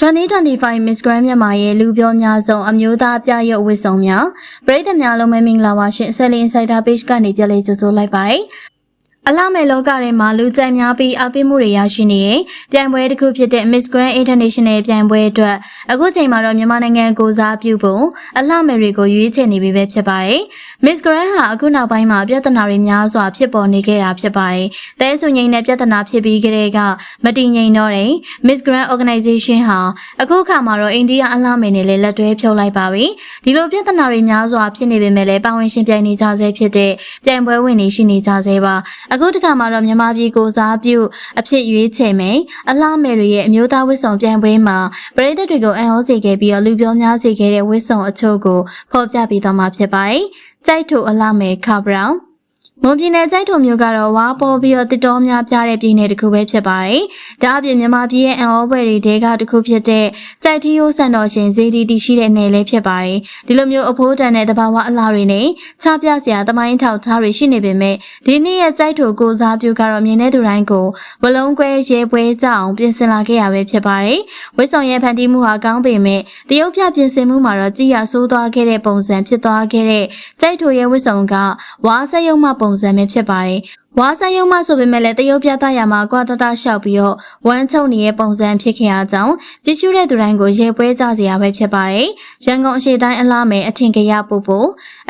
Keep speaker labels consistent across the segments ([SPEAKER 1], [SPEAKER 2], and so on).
[SPEAKER 1] 2025 Miss Grand မြန်မာရဲ့လူပြောများဆုံးအမျိုးသားပြရုပ်ဝတ်စုံများပရိသတ်များလုံးပဲမင်္ဂလာပါရှင် Selling Insider Page ကနေပြန်လည်ကြိုဆိုလိုက်ပါတယ် အလားမဲ့လောကထဲမှာလူကြိုက်များပြီးအပိမှုတွေရရှိနေရင်ပြိုင်ပွဲတစ်ခုဖြစ်တဲ့ Miss Grand International ပြိုင်ပွဲအတွက်အခုချိန်မှာတော့မြန်မာနိုင်ငံကိုစားပြုဖို့အလားမဲ့တွေကိုရွေးချယ်နေပြီပဲဖြစ်ပါတယ်။ Miss Grand ဟာအခုနောက်ပိုင်းမှာပြဿနာတွေများစွာဖြစ်ပေါ်နေခဲ့တာဖြစ်ပါတယ်။တဲဆုငိမ့်တဲ့ပြဿနာဖြစ်ပြီးကြတဲ့ကမတည်ငြိမ်တော့တဲ့ Miss Grand Organization ဟာအခုအခါမှာတော့အိန္ဒိယအလားမဲ့နဲ့လည်းလက်တွဲဖြုတ်လိုက်ပါပြီ။ဒီလိုပြဿနာတွေများစွာဖြစ်နေပေမဲ့လည်းပါဝင်ရှင်ပြိုင်နေကြဆဲဖြစ်တဲ့ပြိုင်ပွဲဝင်တွေရှိနေကြဆဲပါ။အခုတစ်ခါမှာတော့မြန်မာပြည်ကိုစားပြုအဖြစ်ရွေးချယ်မယ်အလားမယ်တွေရဲ့အမျိုးသားဝစ်ဆောင်ပြိုင်ပွဲမှာပရိသတ်တွေကိုအံ့ဩစေခဲ့ပြီးတော့လူပြောများစေခဲ့တဲ့ဝစ်ဆောင်အချို့ကိုဖော်ပြပေးသွားမှာဖြစ်ပါတယ်။ကြိုက်ထိုအလားမယ်ခါဘရောင် မွန်ပြည်နယ်ကြိုက်ထုံမျိုးကတော့ဝါပေါ်ပြီးတော့တစ်တော်များပြားတဲ့ပြည်နယ်တစ်ခုပဲဖြစ်ပါတယ်။ဒါအပြင်မြန်မာပြည်ရဲ့အန်အောဘွယ်တွေတဲကတစ်ခုဖြစ်တဲ့ကြိုက်ထီယိုးဆန်တော်ရှင်ဇေဒီတီရှိတဲ့နယ်လေးဖြစ်ပါတယ်။ဒီလိုမျိုးအဖိုးတန်တဲ့တဘာဝအလားတွေနဲ့ခြားပြစရာတမိုင်းထောက်ထားတွေရှိနေပေမဲ့ဒီနေ့ရဲ့ကြိုက်ထုံကိုစားပြုကတော့မြင်တဲ့သူတိုင်းကိုဘလုံးကွဲရဲပွဲကြအောင်ပြင်ဆင်လာခဲ့ရပဲဖြစ်ပါတယ်။ဝစ်ဆောင်ရဲ့ဖန်တီးမှုဟာကောင်းပေမဲ့တရုတ်ပြပြင်ဆင်မှုမှာတော့ကြည်ရဆိုးသွားခဲ့တဲ့ပုံစံဖြစ်သွားခဲ့တဲ့ကြိုက်ထုံရဲ့ဝစ်ဆောင်ကဝါဆက်ယုံမှပုံစံပဲဖြစ်ပါတယ်။ဝါဆိုင်ယုံမဆိုပေမဲ့လည်းတရုတ်ပြသရာမှာကွာတတလျှောက်ပြီးတော့ဝမ်းချုံနေတဲ့ပုံစံဖြစ်ခဲ့အကြောင်းကြည့်ရှုတဲ့သူတိုင်းကိုရေပွဲကြစရာပဲဖြစ်ပါတယ်။ရန်ကုန်အရှိတိုင်းအလားမယ်အထင်ကရပူပူ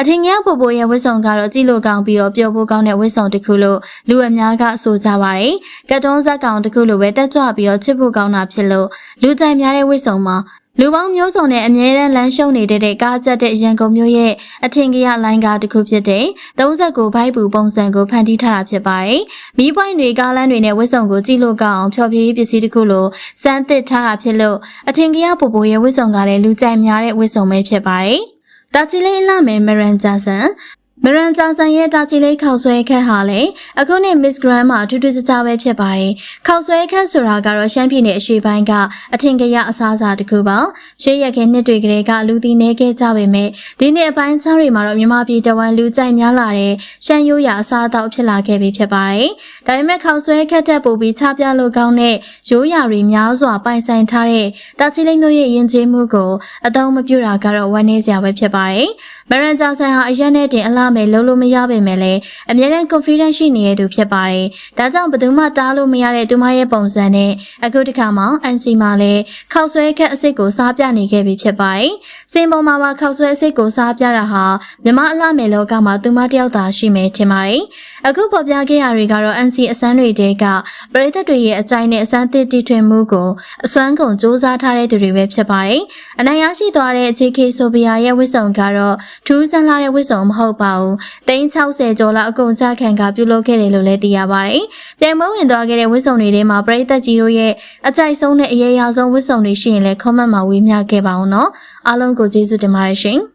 [SPEAKER 1] အထင်ကရပူပူရဲ့ဝစ်ဆောင်ကတော့ကြည့်လို့ကောင်းပြီးတော့ပျော်ဖို့ကောင်းတဲ့ဝစ်ဆောင်တစ်ခုလို့လူအများကဆိုကြပါတယ်။ကတ်တုံးဇက်ကောင်တစ်ခုလိုပဲတက်ကြွပြီးတော့ချစ်ဖို့ကောင်းတာဖြစ်လို့လူကြိုက်များတဲ့ဝစ်ဆောင်မှာလူပေါင်းမျိုးစုံနဲ့အမြဲတမ်းလမ်းရှုံနေတဲ့ကားကြက်တဲ့ရန်ကုန်မြို့ရဲ့အထင်ကရလိုင်းကားတစ်ခုဖြစ်တဲ့39ဘိုက်ပူပုံစံကိုဖန်တီးထားတာဖြစ်ပါတယ်။မီးပွိုင်းတွေကားလမ်းတွေနဲ့ဝစ်စုံကိုကြည့်လို့ကောင်းအောင်ဖျော်ဖြေရေးပစ္စည်းတစ်ခုလိုစမ်းသစ်ထားတာဖြစ်လို့အထင်ကရပူပူရဲ့ဝစ်စုံကလည်းလူကြိုက်များတဲ့ဝစ်စုံပဲဖြစ်ပါတယ်။တာချီလေးအလှမယ်မရန်ဂျာဆန် မရန်ဂျာဆန်ရဲ့တာချီလေးခောက်ဆွဲခက်ဟာလေအခုနှစ် Miss Grand မှာထူးထူးခြားခြားပဲဖြစ်ပါတယ်။ခောက်ဆွဲခက်ဆိုတာကတော့ရှမ်းပြည်နယ်အရှေ့ပိုင်းကအထင်ကရအစားအစာတစ်ခုပါ။ရှေ့ရက်ခင်နှစ်တွေကလေးကလူသိနေခဲ့ကြပေမဲ့ဒီနှစ်အပိုင်းခြားတွေမှာတော့မြန်မာပြည်တဝမ်းလူကြိုက်များလာတဲ့ရှမ်းရိုးရာအစားအသောက်ဖြစ်လာခဲ့ပြီဖြစ်ပါတယ်။ဒါပေမဲ့ခောက်ဆွဲခက်တဲ့ပိုပြီးခြားပြလို့ကောင်းတဲ့ရိုးရာတွေများစွာပိုင်ဆိုင်ထားတဲ့တာချီလေးမျိုးရဲ့ယဉ်ကျေးမှုကိုအသုံးမပြုတာကတော့ဝမ်းနည်းစရာပဲဖြစ်ပါတယ်။မရန်ဂျာဆန်ဟာအရက်နဲ့တင်အလားမယ်လုံးလို့မရပေမဲ့လည်းအမြဲတမ်း confidence ရှိနေတဲ့သူဖြစ်ပါတယ်။ဒါကြောင့်ဘယ်သူမှတားလို့မရတဲ့သူမရဲ့ပုံစံနဲ့အခုတစ်ခါမှ NC မှာလည်းခောက်ဆွဲခက်အစ်စ်ကိုစားပြနေခဲ့ပြီဖြစ်ပါတယ်။စင်ပေါ်မှာပါခောက်ဆွဲအစ်စ်ကိုစားပြတာဟာမြမအလားမယ်လောကမှာသူမတယောက်သာရှိမယ်ထင်ပါတယ်။အခုပေါ်ပြခဲ့ရတွေကတော့ NC အစမ်းတွေတဲကပရိသတ်တွေရဲ့အကြိုက်နဲ့အစမ်းသစ်တီထွင်မှုကိုအစွမ်းကုန်စူးစမ်းထားတဲ့သူတွေပဲဖြစ်ပါတယ်။အနိုင်ရရှိသွားတဲ့ JK ဆိုဗီယာရဲ့ဝစ်စုံကတော့ထူးဆန်းလာတဲ့ဝစ်စုံမဟုတ်ပါဘူး။360ကျော်လောက်အကုန်ကြခံကပြုလုပ်ခဲ့တယ်လို့လည်းသိရပါတယ်။ပြိုင်ပွဲဝင်သွားခဲ့တဲ့ဝစ်စုံတွေထဲမှာပရိသတ်ကြီးတို့ရဲ့အကြိုက်ဆုံးနဲ့အရေးအယဆုံးဝစ်စုံတွေရှိရင်လည်း comment မှာဝေမျှခဲ့ပါအောင်နော်။အားလုံးကိုကျေးဇူးတင်ပါတယ်ရှင်။